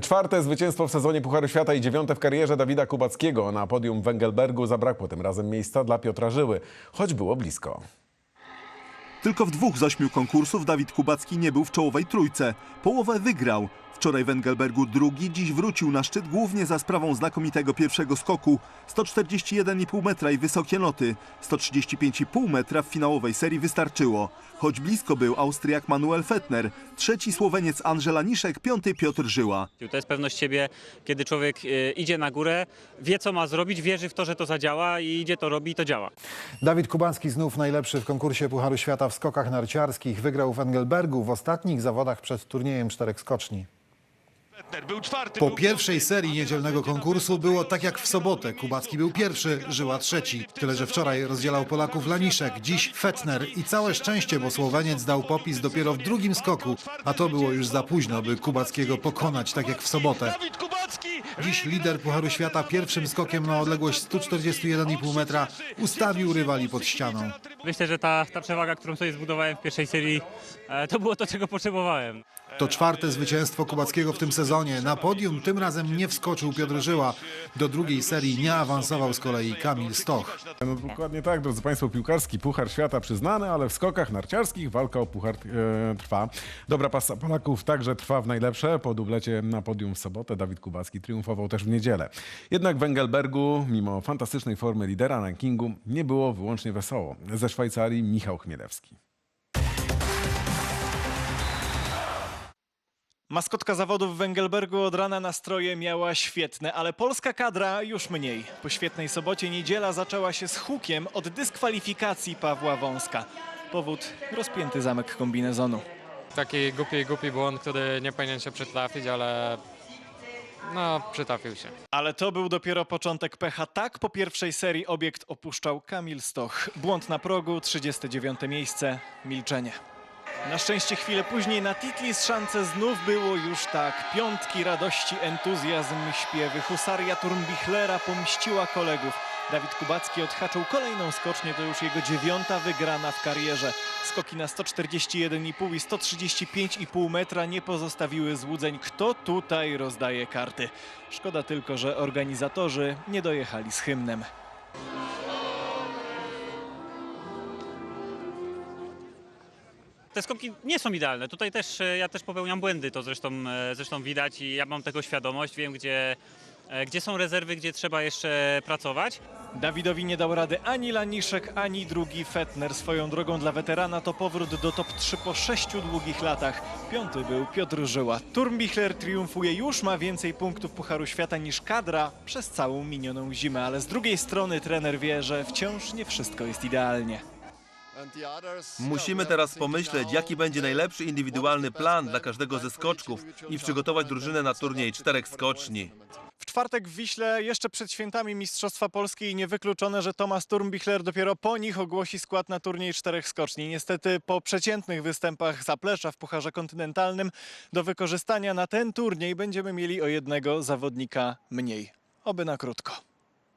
Czwarte zwycięstwo w sezonie Pucharu Świata i dziewiąte w karierze Dawida Kubackiego. Na podium w Węgelbergu zabrakło tym razem miejsca dla Piotra Żyły, choć było blisko. Tylko w dwóch z ośmiu konkursów Dawid Kubacki nie był w czołowej trójce. Połowę wygrał. Wczoraj w Engelbergu drugi, dziś wrócił na szczyt głównie za sprawą znakomitego pierwszego skoku. 141,5 metra i wysokie loty. 135,5 metra w finałowej serii wystarczyło. Choć blisko był Austriak Manuel Fettner, trzeci Słoweniec Andrzej Niszek, piąty Piotr Żyła. To jest pewność siebie, kiedy człowiek e, idzie na górę, wie co ma zrobić, wierzy w to, że to zadziała i idzie to robi i to działa. Dawid Kubański znów najlepszy w konkursie Pucharu Świata w skokach narciarskich. Wygrał w Engelbergu w ostatnich zawodach przed turniejem czterech skoczni. Po pierwszej serii niedzielnego konkursu było tak jak w sobotę. Kubacki był pierwszy, Żyła trzeci. Tyle, że wczoraj rozdzielał Polaków Laniszek, dziś Fettner i całe szczęście, bo Słoweniec dał popis dopiero w drugim skoku, a to było już za późno, by Kubackiego pokonać tak jak w sobotę. Dziś lider Pucharu Świata pierwszym skokiem na odległość 141,5 metra ustawił rywali pod ścianą. Myślę, że ta, ta przewaga, którą sobie zbudowałem w pierwszej serii, e, to było to, czego potrzebowałem. To czwarte zwycięstwo Kubackiego w tym sezonie. Na podium tym razem nie wskoczył Piotr Żyła. Do drugiej serii nie awansował z kolei Kamil Stoch. No dokładnie tak, drodzy Państwo, piłkarski Puchar Świata przyznany, ale w skokach narciarskich walka o Puchar e, trwa. Dobra pasa Polaków także trwa w najlepsze. Po dublecie na podium w sobotę Dawid Kubacki triumfował też w niedzielę. Jednak w Engelbergu, mimo fantastycznej formy lidera rankingu, nie było wyłącznie wesoło. Ze Szwajcarii Michał Chmielewski. Maskotka zawodów w Węgelbergu od rana nastroje miała świetne, ale polska kadra już mniej. Po świetnej sobocie niedziela zaczęła się z hukiem od dyskwalifikacji Pawła Wąska. Powód rozpięty zamek kombinezonu. Taki głupi, głupi błąd, który nie powinien się przytrafić, ale no, przytrafił się. Ale to był dopiero początek pecha. Tak po pierwszej serii obiekt opuszczał Kamil Stoch. Błąd na progu, 39 miejsce, milczenie. Na szczęście chwilę później na Titlis szance znów było już tak. Piątki radości, entuzjazm, śpiewy. Husaria Turnbichlera pomściła kolegów. Dawid Kubacki odhaczył kolejną skocznię, to już jego dziewiąta wygrana w karierze. Skoki na 141,5 i 135,5 metra nie pozostawiły złudzeń, kto tutaj rozdaje karty. Szkoda tylko, że organizatorzy nie dojechali z hymnem. Te skoki nie są idealne. Tutaj też e, ja też popełniam błędy, to zresztą, e, zresztą widać i ja mam tego świadomość, wiem gdzie, e, gdzie są rezerwy, gdzie trzeba jeszcze pracować. Dawidowi nie dał rady ani Laniszek, ani drugi Fettner. Swoją drogą dla weterana to powrót do top 3 po sześciu długich latach. Piąty był Piotr Żyła. Turnbichler triumfuje, już ma więcej punktów Pucharu Świata niż kadra przez całą minioną zimę, ale z drugiej strony trener wie, że wciąż nie wszystko jest idealnie. Musimy teraz pomyśleć, jaki będzie najlepszy indywidualny plan dla każdego ze skoczków i przygotować drużynę na turniej czterech skoczni. W czwartek w Wiśle, jeszcze przed świętami Mistrzostwa Polski i niewykluczone, że Tomasz Turnbichler dopiero po nich ogłosi skład na turniej czterech skoczni. Niestety po przeciętnych występach zaplecza w Pucharze Kontynentalnym do wykorzystania na ten turniej będziemy mieli o jednego zawodnika mniej. Oby na krótko.